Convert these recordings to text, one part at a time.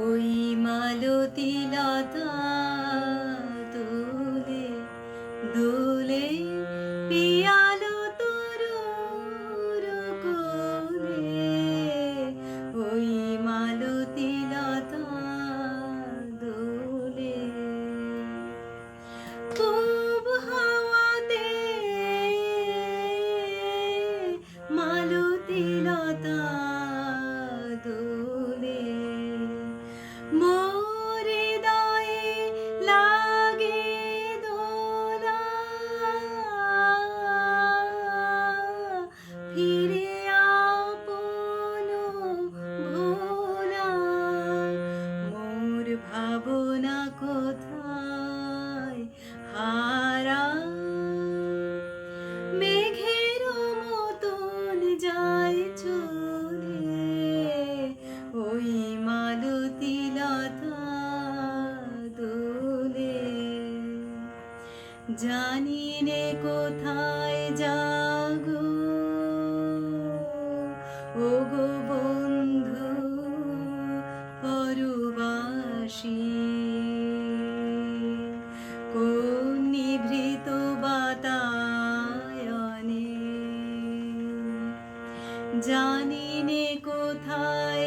ওই মালতী লতা ওই মালতী লতা দোলে জানি কোথায় যাগো ও গো বন্ধু, পরবাসী। কোন নিভৃত বাতায়নে। জানি নে কোথায়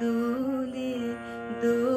দোলে দোলে